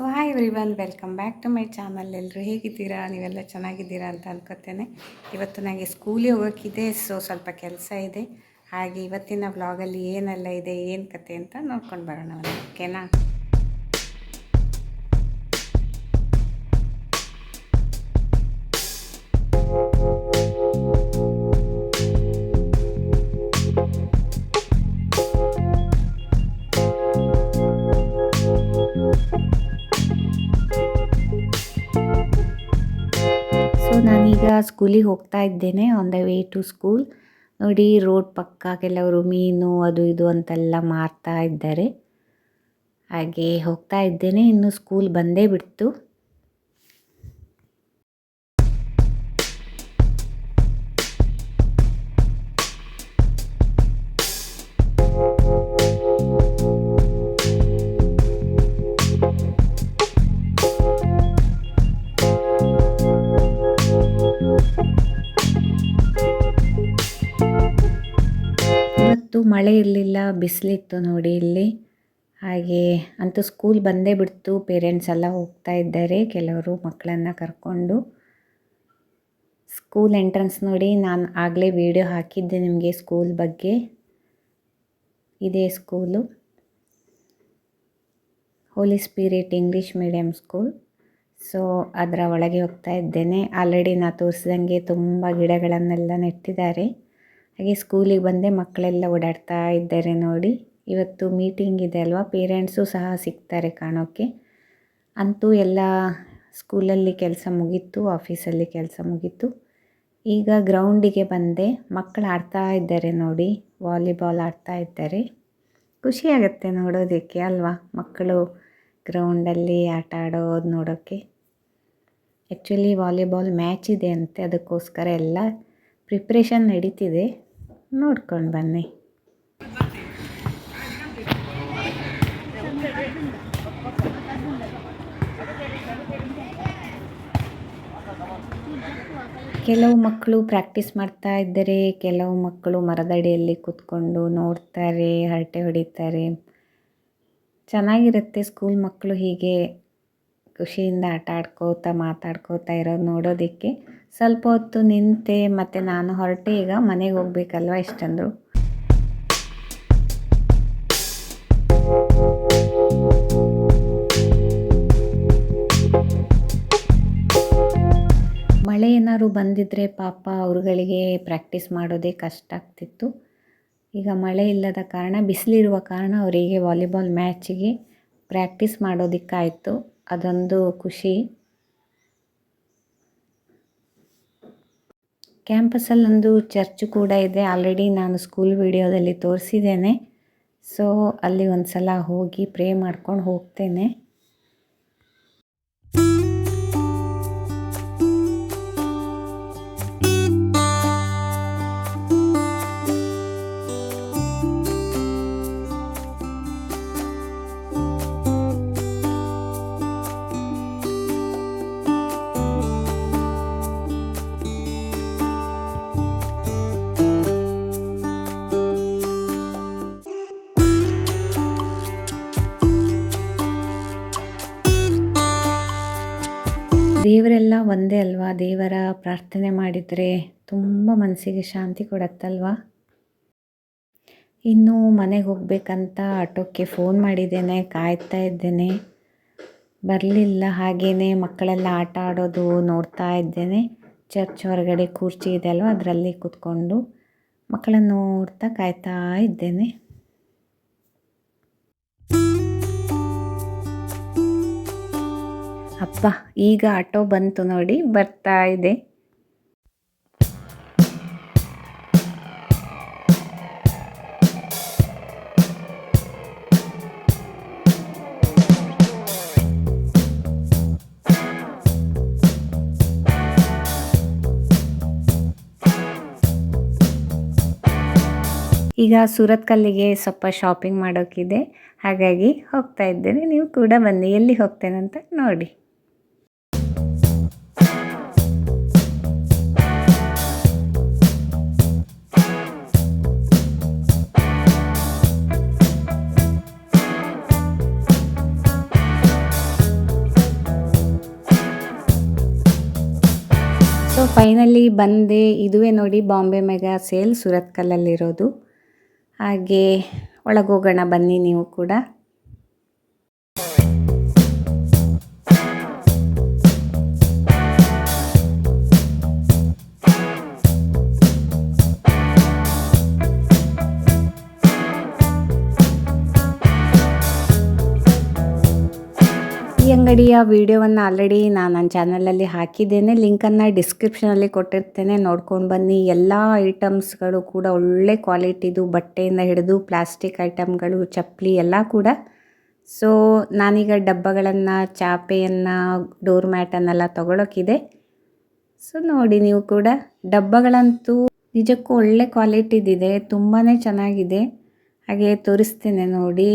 So hi everyone welcome back to my channel ಎಲ್ಲರೂ ಹೇಗಿದ್ದೀರಾ? ನೀವೆಲ್ಲ ಚೆನ್ನಾಗಿದ್ದೀರಾ ಅಂತ ಅನ್ಕೋತೇನೆ. ಇವತ್ತು ನನಗೆ ಸ್ಕೂಲಿಗೆ ಹೋಗೋಕ್ಕಿದೆ ಸೊ ಸ್ವಲ್ಪ ಕೆಲಸ ಇದೆ. ಹಾಗೆ ಇವತ್ತಿನ ವ್ಲಾಗಲ್ಲಿ ಏನೆಲ್ಲ ಇದೆ, ಏನು ಕತೆ ಅಂತ ನೋಡ್ಕೊಂಡು ಬರೋಣ. ಓಕೆನಾ? ನಾನೀಗ ಸ್ಕೂಲಿಗೆ ಹೋಗ್ತಾ ಇದ್ದೇನೆ on the way to school ನೋಡಿ ರೋಡ್ ಪಕ್ಕ ಕೆಲವರು ಮೀನು, ಅದು ಇದು ಅಂತೆಲ್ಲ ಮಾರ್ತಾ ಇದ್ದಾರೆ. ಹಾಗೆ ಹೋಗ್ತಾ ಇದ್ದೇನೆ, ಇನ್ನು ಸ್ಕೂಲ್ ಬಂದೇ ಬಿಡ್ತು. ಇವತ್ತು ಮಳೆ ಇರಲಿಲ್ಲ, ಬಿಸಿಲಿತ್ತು ನೋಡಿ ಇಲ್ಲಿ. ಹಾಗೆ ಅಂತೂ ಸ್ಕೂಲ್ ಬಂದೇ ಬಿಡ್ತು ಪೇರೆಂಟ್ಸ್ ಎಲ್ಲ ಹೋಗ್ತಾ ಇದ್ದಾರೆ, ಕೆಲವರು ಮಕ್ಕಳನ್ನು ಕರ್ಕೊಂಡು. ಸ್ಕೂಲ್ ಎಂಟ್ರೆನ್ಸ್ ನೋಡಿ ನಾನು ಆಗಲೇ ವಿಡಿಯೋ ಹಾಕಿದ್ದೆ ನಿಮಗೆ ಸ್ಕೂಲ್ ಬಗ್ಗೆ. ಇದೇ school holy spirit English medium school so ಅದರ ಒಳಗೆ ಹೋಗ್ತಾ ಇದ್ದೇನೆ. ಆಲ್ರೆಡಿ ನಾ ತೋರಿಸಿದಂಗೆ ತುಂಬ ಗಿಡಗಳನ್ನೆಲ್ಲ ನೆಟ್ಟಿದ್ದಾರೆ. ಹಾಗೆ ಸ್ಕೂಲಿಗೆ ಬಂದೆ ಮಕ್ಕಳೆಲ್ಲ ಓಡಾಡ್ತಾ ಇದ್ದಾರೆ ನೋಡಿ. ಇವತ್ತು ಮೀಟಿಂಗ್ ಇದೆ ಅಲ್ವಾ? ಪೇರೆಂಟ್ಸು ಸಹ ಸಿಗ್ತಾರೆ ಕಾಣೋಕ್ಕೆ ಅಂತೂ ಎಲ್ಲ ಸ್ಕೂಲಲ್ಲಿ ಕೆಲಸ ಮುಗೀತು, ಆಫೀಸಲ್ಲಿ ಕೆಲಸ ಮುಗೀತು. ಈಗ ಗ್ರೌಂಡಿಗೆ ಬಂದೆ. ಮಕ್ಕಳು ಆಡ್ತಾ ಇದ್ದಾರೆ ನೋಡಿ. ವಾಲಿಬಾಲ್ ಆಡ್ತಾ ಇದ್ದಾರೆ. ಖುಷಿಯಾಗತ್ತೆ ನೋಡೋದಕ್ಕೆ ಅಲ್ವಾ ಮಕ್ಕಳು ಗ್ರೌಂಡಲ್ಲಿ ಆಟ ಆಡೋದು ನೋಡೋಕ್ಕೆ ಆ್ಯಕ್ಚುಲಿ ವಾಲಿಬಾಲ್ ಮ್ಯಾಚ್ ಇದೆ ಅಂತೆ. ಅದಕ್ಕೋಸ್ಕರ ಎಲ್ಲ ಪ್ರಿಪ್ರೇಷನ್ ನಡೀತಿದೆ. ನೋಡ್ಕೊಂಡು ಬನ್ನಿ. ಕೆಲವು ಮಕ್ಕಳು ಪ್ರಾಕ್ಟೀಸ್ ಮಾಡ್ತಾ ಇದ್ದರೆ, ಕೆಲವು ಮಕ್ಕಳು ಮರದಡಿಯಲ್ಲಿ ಕೂತ್ಕೊಂಡು ನೋಡ್ತಾರೆ, ಹರಟೆ ಹೊಡಿತಾರೆ. ಚೆನ್ನಾಗಿರುತ್ತೆ ಸ್ಕೂಲ್ ಮಕ್ಕಳು ಹೀಗೆ ಖುಷಿಯಿಂದ ಆಟ ಆಡ್ಕೋತಾ ಮಾತಾಡ್ಕೋತಾ ಇರೋದು ನೋಡೋದಕ್ಕೆ ಸ್ವಲ್ಪ ಹೊತ್ತು ನಿಂತೆ ಮತ್ತು ನಾನು ಹೊರಟೆ ಈಗ ಮನೆಗೆ ಹೋಗ್ಬೇಕಲ್ವ ಇಷ್ಟಂದರು. ಮಳೆ ಏನಾದ್ರು ಬಂದಿದ್ದರೆ ಪಾಪ ಅವ್ರುಗಳಿಗೆ ಪ್ರಾಕ್ಟೀಸ್ ಮಾಡೋದೇ ಕಷ್ಟ ಆಗ್ತಿತ್ತು. ಈಗ ಮಳೆ ಇಲ್ಲದ ಕಾರಣ, ಬಿಸಿಲಿರುವ ಕಾರಣ ಅವರಿಗೆ ವಾಲಿಬಾಲ್ ಮ್ಯಾಚಿಗೆ ಪ್ರಾಕ್ಟೀಸ್ ಮಾಡೋದಕ್ಕಾಯಿತು. ಅದೊಂದು ಖುಷಿ. ಕ್ಯಾಂಪಸಲ್ಲೊಂದು ಚರ್ಚ್ ಕೂಡ ಇದೆ. ಆಲ್ರೆಡಿ ನಾನು ಸ್ಕೂಲ್ ವಿಡಿಯೋದಲ್ಲಿ ತೋರಿಸಿದ್ದೇನೆ. ಸೊ ಅಲ್ಲಿ ಒಂದು ಸಲ ಹೋಗಿ ಪ್ರೇ ಮಾಡ್ಕೊಂಡು ಹೋಗ್ತೇನೆ. ದೇವರೆಲ್ಲ ಒಂದೇ ಅಲ್ವಾ? ದೇವರ ಪ್ರಾರ್ಥನೆ ಮಾಡಿದರೆ ತುಂಬ ಮನಸ್ಸಿಗೆ ಶಾಂತಿ ಕೊಡತ್ತಲ್ವಾ? ಇನ್ನು ಮನೆಗೆ ಹೋಗ್ಬೇಕಂತ ಆಟೋಕ್ಕೆ ಫೋನ್ ಮಾಡಿದ್ದೇನೆ, ಕಾಯ್ತಾ ಇದ್ದೇನೆ. ಬರಲಿಲ್ಲ ಹಾಗೆಯೇ ಮಕ್ಕಳೆಲ್ಲ ಆಟ ಆಡೋದು ನೋಡ್ತಾ ಇದ್ದೇನೆ. ಚರ್ಚ್ ಹೊರಗಡೆ ಕುರ್ಚಿ ಇದೆ ಅಲ್ವಾ? ಅದರಲ್ಲಿ ಕೂತ್ಕೊಂಡು ಮಕ್ಕಳನ್ನು ನೋಡ್ತಾ ಕಾಯ್ತಾ ಇದ್ದೇನೆ. ಅಪ್ಪ ಈಗ ಆಟೋ ಬಂತು ನೋಡಿ, ಬರ್ತಾ ಇದೆ. ಈಗ ಸೂರತ್ ಕಲ್ಲಿಗೆ ಸ್ವಲ್ಪ ಶಾಪಿಂಗ್ ಮಾಡೋಕ್ಕಿದೆ ಹಾಗಾಗಿ ಹೋಗ್ತಾ ಇದ್ದೇನೆ, ನೀವು ಕೂಡ ಬನ್ನಿ, ಎಲ್ಲಿ ಹೋಗ್ತೇನೆ ಅಂತ ನೋಡಿ. ಫೈನಲಿ ಬಂದೆ ಇದುವೇ ನೋಡಿ ಬಾಂಬೆ ಮೆಗಾ ಸೇಲ್ ಸುರತ್ಕಲ್ಲಲ್ಲಿರೋದು. ಹಾಗೆ ಒಳಗೋಗೋಣ ಬನ್ನಿ ನೀವು ಕೂಡ. ಅಂಗಡಿಯ ವಿಡಿಯೋವನ್ನು ಆಲ್ರೆಡಿ ನಾನು ನನ್ನ ಚಾನಲಲ್ಲಿ ಹಾಕಿದ್ದೇನೆ. ಲಿಂಕನ್ನು ಡಿಸ್ಕ್ರಿಪ್ಷನಲ್ಲಿ ಕೊಟ್ಟಿರ್ತೇನೆ. ನೋಡ್ಕೊಂಡು ಬನ್ನಿ. ಎಲ್ಲ ಐಟಮ್ಸ್ಗಳು ಕೂಡ ಒಳ್ಳೆ ಕ್ವಾಲಿಟಿದು ಬಟ್ಟೆಯಿಂದ ಹಿಡಿದು ಪ್ಲಾಸ್ಟಿಕ್ ಐಟಮ್ಗಳು ಚಪ್ಪಲಿ ಎಲ್ಲ ಕೂಡ. ಸೊ ನಾನೀಗ ಡಬ್ಬಗಳನ್ನು, ಚಾಪೆಯನ್ನು ಡೋರ್ ಮ್ಯಾಟನ್ನೆಲ್ಲ ತೊಗೊಳೋಕ್ಕಿದೆ ಸೊ ನೋಡಿ ನೀವು ಕೂಡ. ಡಬ್ಬಗಳಂತೂ ನಿಜಕ್ಕೂ ಒಳ್ಳೆ ಕ್ವಾಲಿಟಿದಿದೆ ತುಂಬಾ ಚೆನ್ನಾಗಿದೆ. ಹಾಗೆ ತೋರಿಸ್ತೇನೆ ನೋಡಿ.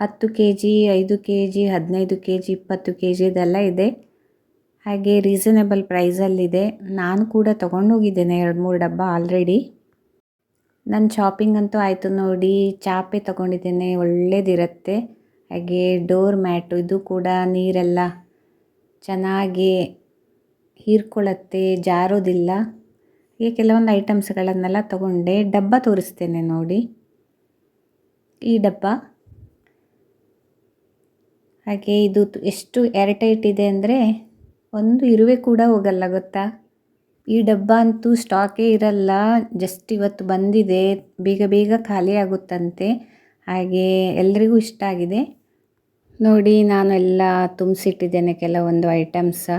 ಹತ್ತು ಕೆ ಜಿ ಐದು ಕೆ ಜಿ ಹದಿನೈದು ಕೆ ಜಿ ಇಪ್ಪತ್ತು ಕೆ ಜಿದೆಲ್ಲ ಇದೆ. ಹಾಗೆ ರೀಸನೇಬಲ್ ಪ್ರೈಸಲ್ಲಿದೆ ನಾನು ಕೂಡ ತೊಗೊಂಡೋಗಿದ್ದೇನೆ ಎರಡು ಮೂರು ಡಬ್ಬ ಆಲ್ರೆಡಿ ನನ್ನ ಶಾಪಿಂಗ್ ಅಂತೂ ಆಯಿತು ನೋಡಿ, ಚಾಪೆ ತೊಗೊಂಡಿದ್ದೇನೆ, ಒಳ್ಳೇದಿರುತ್ತೆ. ಹಾಗೆ ಡೋರ್ ಮ್ಯಾಟು ಇದು ಕೂಡ ನೀರೆಲ್ಲ ಚೆನ್ನಾಗಿ ಹೀರ್ಕೊಳ್ಳುತ್ತೆ, ಜಾರೋದಿಲ್ಲ. ಹೀಗೆ ಕೆಲವೊಂದು ಐಟಮ್ಸ್ಗಳನ್ನೆಲ್ಲ ತೊಗೊಂಡೆ, ಡಬ್ಬ ತೋರಿಸ್ತೇನೆ ನೋಡಿ. ಈ ಡಬ್ಬ ಹಾಗೆ ಇದು ಎಷ್ಟು ಏರ್ಟೈಟ್ ಇದೆ ಅಂದರೆ ಒಂದು ಇರುವೆ ಕೂಡ ಹೋಗಲ್ಲ ಗೊತ್ತಾ? ಈ ಡಬ್ಬ ಅಂತೂ ಸ್ಟಾಕೇ ಇರಲ್ಲ ಜಸ್ಟ್ ಇವತ್ತು ಬಂದಿದೆ, ಬೇಗ ಬೇಗ ಖಾಲಿ ಆಗುತ್ತಂತೆ. ಹಾಗೆ ಎಲ್ರಿಗೂ ಇಷ್ಟ ಆಗಿದೆ. ನೋಡಿ ನಾನು ಎಲ್ಲ ತುಂಬಿಸಿಟ್ಟಿದ್ದೇನೆ ಕೆಲವೊಂದು ಐಟಮ್ಸ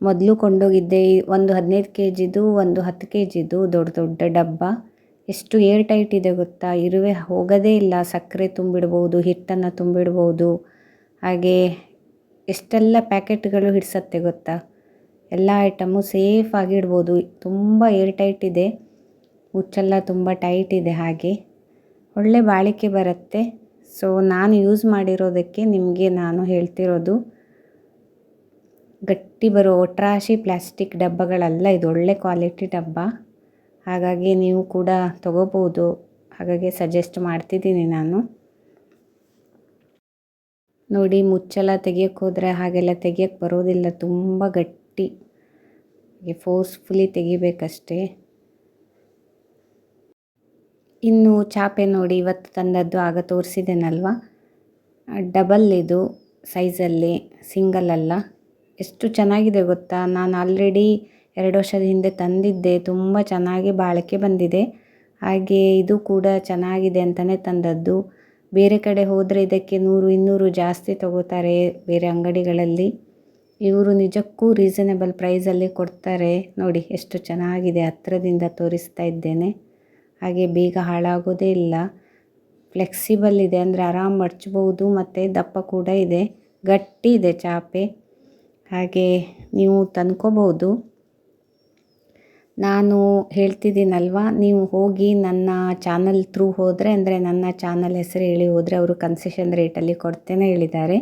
ಮೊದಲು ಕೊಂಡೋಗಿದ್ದೆ ಒಂದು ಹದಿನೈದು ಕೆ ಜಿದು ಒಂದು ಹತ್ತು ಕೆ ಜಿದು ದೊಡ್ಡ ದೊಡ್ಡ ಡಬ್ಬ. ಎಷ್ಟು ಏರ್ ಟೈಟ್ ಇದೆ ಗೊತ್ತಾ? ಇರುವೆ ಹೋಗೋದೇ ಇಲ್ಲ, ಸಕ್ಕರೆ ತುಂಬಿಡ್ಬೋದು, ಹಿಟ್ಟನ್ನು ತುಂಬಿಡ್ಬೋದು. ಹಾಗೆ ಎಷ್ಟೆಲ್ಲ ಪ್ಯಾಕೆಟ್ಗಳು ಹಿಡಿಸತ್ತೆ ಗೊತ್ತಾ? ಎಲ್ಲ ಐಟಮು ಸೇಫಾಗಿ ಇಡ್ಬೋದು. ತುಂಬ ಏರ್ ಟೈಟ್ ಇದೆ. ಹುಚ್ಚೆಲ್ಲ ತುಂಬ ಟೈಟ್ ಇದೆ ಹಾಗೆ. ಒಳ್ಳೆ ಬಾಳಿಕೆ ಬರುತ್ತೆ. ಸೊ ನಾನು ಯೂಸ್ ಮಾಡಿರೋದಕ್ಕೆ ನಿಮಗೆ ನಾನು ಹೇಳ್ತಿರೋದು ಗಟ್ಟಿ ಬರೋ ಒಟ್ರಾಶಿ ಪ್ಲಾಸ್ಟಿಕ್ ಡಬ್ಬಗಳಲ್ಲ, ಇದು ಒಳ್ಳೆ ಕ್ವಾಲಿಟಿ ಡಬ್ಬ. ಹಾಗಾಗಿ ನೀವು ಕೂಡ ತಗೋಬೋದು. ಹಾಗಾಗಿ ಸಜೆಸ್ಟ್ ಮಾಡ್ತಿದ್ದೀನಿ ನಾನು. ನೋಡಿ ಮುಚ್ಚೆಲ್ಲ ತೆಗಿಯೋಕ್ಕೆ ಹೋದರೆ ಹಾಗೆಲ್ಲ ತೆಗಿಯೋಕ್ಕೆ ಬರೋದಿಲ್ಲ. ತುಂಬ ಗಟ್ಟಿ. ಫೋರ್ಸ್ಫುಲಿ ತೆಗಿಬೇಕಷ್ಟೇ. ಇನ್ನು ಚಾಪೆ ನೋಡಿ ಇವತ್ತು ತಂದದ್ದು ಆಗ ತೋರಿಸಿದ್ದೇನಲ್ವ? ಡಬಲ್ ಇದು ಸೈಜಲ್ಲಿ, ಸಿಂಗಲ್ ಅಲ್ಲ. ಎಷ್ಟು ಚೆನ್ನಾಗಿದೆ ಗೊತ್ತಾ? ನಾನು ಆಲ್ರೆಡಿ ಎರಡು ವರ್ಷದ ಹಿಂದೆ ತಂದಿದ್ದೆ. ತುಂಬ ಚೆನ್ನಾಗಿ ಬಾಳಿಕೆ ಬಂದಿದೆ. ಹಾಗೆ ಇದು ಕೂಡ ಚೆನ್ನಾಗಿದೆ ಅಂತಲೇ ತಂದದ್ದು. ಬೇರೆ ಕಡೆ ಹೋದರೆ ಇದಕ್ಕೆ ನೂರು, ಇನ್ನೂರು ಜಾಸ್ತಿ ತಗೋತಾರೆ ಬೇರೆ ಅಂಗಡಿಗಳಲ್ಲಿ. ಇವರು ನಿಜಕ್ಕೂ ರೀಸನೇಬಲ್ ಪ್ರೈಸಲ್ಲಿ ಕೊಡ್ತಾರೆ. ನೋಡಿ ಎಷ್ಟು ಚೆನ್ನಾಗಿದೆ ಹತ್ತಿರದಿಂದ ತೋರಿಸ್ತಾ ಇದ್ದೇನೆ. ಹಾಗೆ ಬೇಗ ಹಾಳಾಗೋದೇ ಇಲ್ಲ. ಫ್ಲೆಕ್ಸಿಬಲ್ ಇದೆ ಅಂದರೆ ಆರಾಮ್ ಮಡ್ಚ್ಬೋದು ಮತ್ತು ದಪ್ಪ ಕೂಡ ಇದೆ. ಗಟ್ಟಿ ಇದೆ ಚಾಪೆ. ಹಾಗೆ ನೀವು ತಂದ್ಕೋಬೋದು. ನಾನು ಹೇಳ್ತಿದ್ದೀನಲ್ವಾ, ನೀವು ಹೋಗಿ ನನ್ನ ಚಾನಲ್ ಥ್ರೂ ಹೋದರೆ, ಅಂದರೆ ನನ್ನ ಚಾನಲ್ ಹೆಸರು ಹೇಳಿ ಹೋದರೆ ಅವರು ಕನ್ಸೆಷನ್ ರೇಟಲ್ಲಿ ಕೊಡ್ತೇನೆ ಹೇಳಿದ್ದಾರೆ.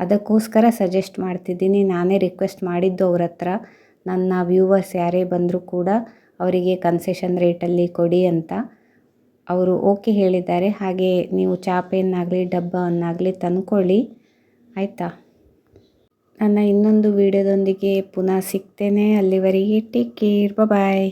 ಅದಕ್ಕೋಸ್ಕರ ಸಜೆಸ್ಟ್ ಮಾಡ್ತಿದ್ದೀನಿ, ನಾನೇ ರಿಕ್ವೆಸ್ಟ್ ಮಾಡಿದ್ದು ಅವ್ರ ಹತ್ರ. ನನ್ನ ವ್ಯೂವರ್ಸ್ ಯಾರೇ ಬಂದರೂ ಕೂಡ ಅವರಿಗೆ ಕನ್ಸೆಷನ್ ರೇಟಲ್ಲಿ ಕೊಡಿ ಅಂತ ಅವರು ಓಕೆ ಹೇಳಿದ್ದಾರೆ. ಹಾಗೆ ನೀವು ಚಾಪೆಯನ್ನಾಗಲಿ ಡಬ್ಬವನ್ನಾಗಲಿ ತಂದ್ಕೊಳ್ಳಿ. ಆಯಿತಾ? ನನ್ನ ಇನ್ನೊಂದು ವಿಡಿಯೋದೊಂದಿಗೆ ಪುನಃ ಸಿಗ್ತೇನೆ. ಅಲ್ಲಿವರೆಗೆ ಟೇಕ್ ಕೇರ್ ಬಾಯ್